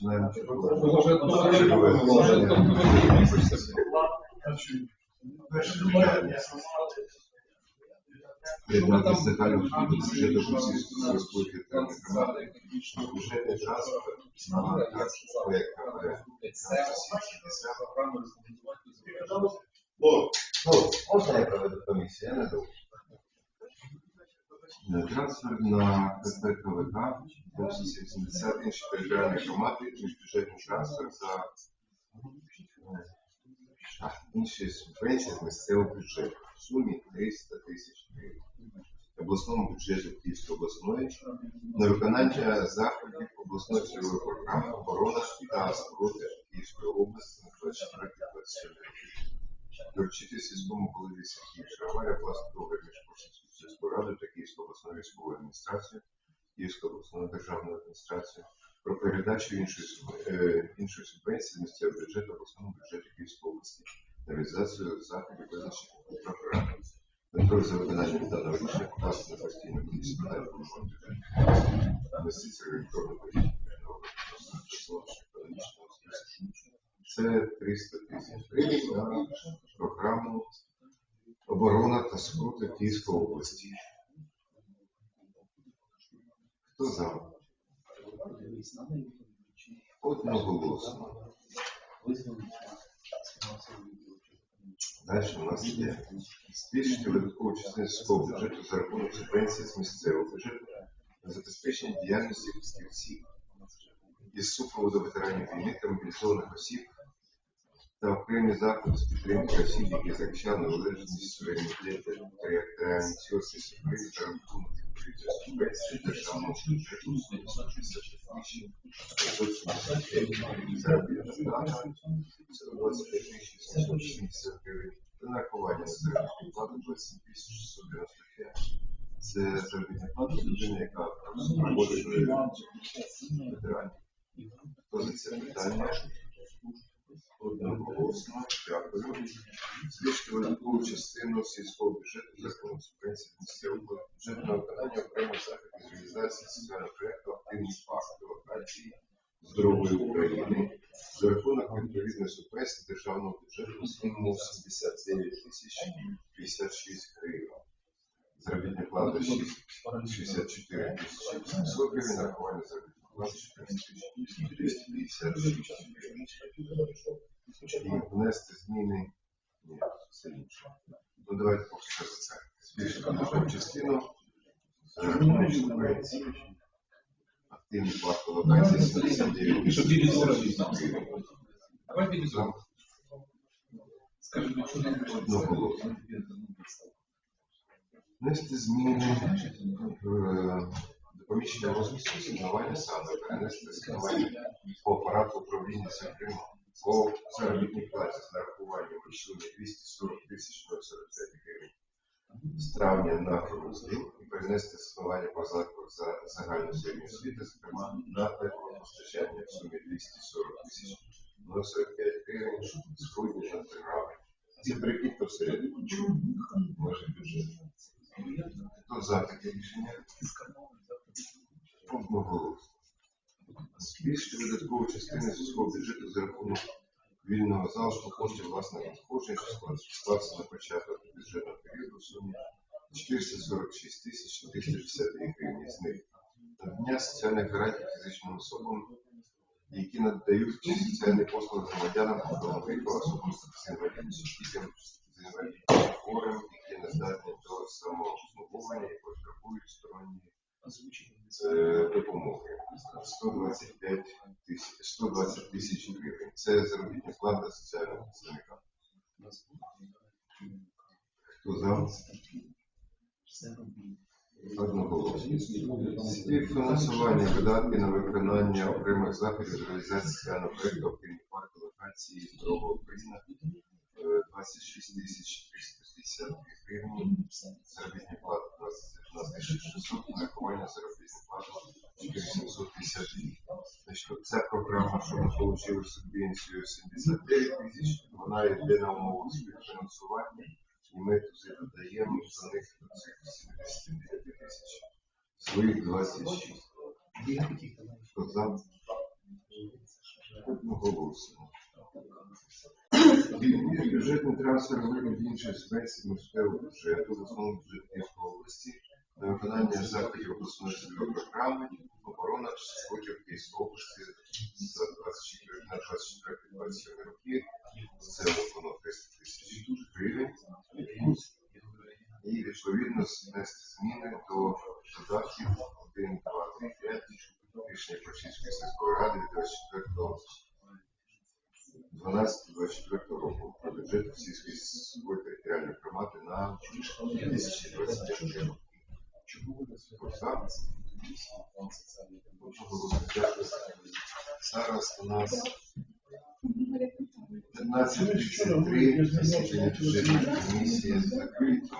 Починаємо чергове Може, чергове може, може, засідання. Приєднати деталю бюджету Російської Республіки Тернопіль бюджетний транспорт на проєкт Ну, можна я проведу комісію? Я не думаю. Трансфер на КП КВК 80 інші територіальні громади, міжбюджетний трансфер за інші субвенції місцевого бюджету в сумі 300 тисяч гривень. Обласному бюджету Київської обласної на виконання заходів обласної цільової програми оборона та споруди Київської області на 24 27 Доручити сільському голові Сергію Шароваря власне договір між сільською радою та Київською обласною військовою адміністрацією, Київською обласною державною адміністрацією про передачу іншої, е, іншої субвенції місцевого бюджету обласному бюджету Київської області на реалізацію заходів визначених у програмі. Контроль за виконанням даного рішення покласти на постійну комісію питань комунальної інвестицій електронної політики число економічного списку. Це 300 тисяч гривень на програму оборона та скрути Київської області. Хто за? Одноголосно. Далі у нас є збільшити видаткову частину сільського бюджету за рахунок субвенції з місцевого бюджету на забезпечення діяльності фахівців із супроводу ветеранів війни та мобілізованих осіб та окремі заходи з підтримки осіб, які захищали незалежність суверенітет територіальної цілісності України за рахунок відповідної субвенції державного бюджету 160 тисяч 575 заробітна плата 125 тисяч 760 гривень та нарахування на заробітну плату 27 тисяч 695. Це заробітна плата людини, яка проводить ветеранів. Хто за це питання? Дякую. Збільшити видаткову частину сільського бюджету за субвенції місцевого бюджету на виконання окремих заходів реалізації соціального проєкту «Активні факти локації здорової України» за рахунок відповідної субвенції державного бюджету суму 79 тисяч 56 гривень. Заробітна плата 6 64 тисячі 700 гривень, нарахування заробітної плати 14 тисяч 256 гривень. І внести зміни. Ні, все інше. Ну, давайте поки що за це. Збільшити нашу частину. Активні плати локації 79 І щоб білі зори тисяч. Давай зори. Ну, що нам Одноголосно. Внести зміни е, до поміщення розпису асигнування саме перенести асигнування по апарату управління центром по заробітній платі з нарахуванням сумі 240 тисяч 045 гривень з травня на грудень і перенести асигнування по закладу за загальну середню освіти, зокрема на теплопостачання в сумі 240 тисяч 045 гривень з грудня на травень. Це прикид то всередині. Може бюджет. Хто за таке рішення? Одноголосно. Збільшити видаткову частину сільського бюджету за рахунок вільного залишку коштів власних надходжень, що склався на початок бюджетного періоду в сумі 446 тисяч 362 гривні з них. Надання соціальних гарантій фізичним особам, які надають соціальні послуги громадянам трудового віку, особам з інвалідністю, дітям з інвалідністю, хворим, які не здатні до самообслуговування і потребують сторонньої е, допомоги. 125 тисяч 120 тисяч гривень. Це заробітна плата соціального працівника. Хто за? Одноголосно. Співфінансування видатки на виконання окремих заходів з реалізації соціального проєкту «Активні парки локації Здорова Україна» е, 26 тисяч 350 гривень. Заробітна плата 15 тисяч 600, нарахування заробітної програма, що ми отримав субвенцію 79 тисяч, вона йде на умову співфінансування, і ми туди додаємо за них до цих 79 тисяч, своїх 26. Хто? Ну, голосимо. Бюджетний трансфер вигляд іншої субвенції міського бюджету, в основному бюджет області, на виконання заходів обласної програми, оборона чи сходів Київської області 24 на 24-27 роки. Це виконано 300 тисяч гривень. І відповідно внести зміни до додатків 1, 2, 3, 5 рішення Почівської сільської ради від 24 12-24 року про бюджет Російської сільської територіальної громади на 2025 рік. Хто за? Зараз у нас 15.33 засідання бюджетної комісії закрито.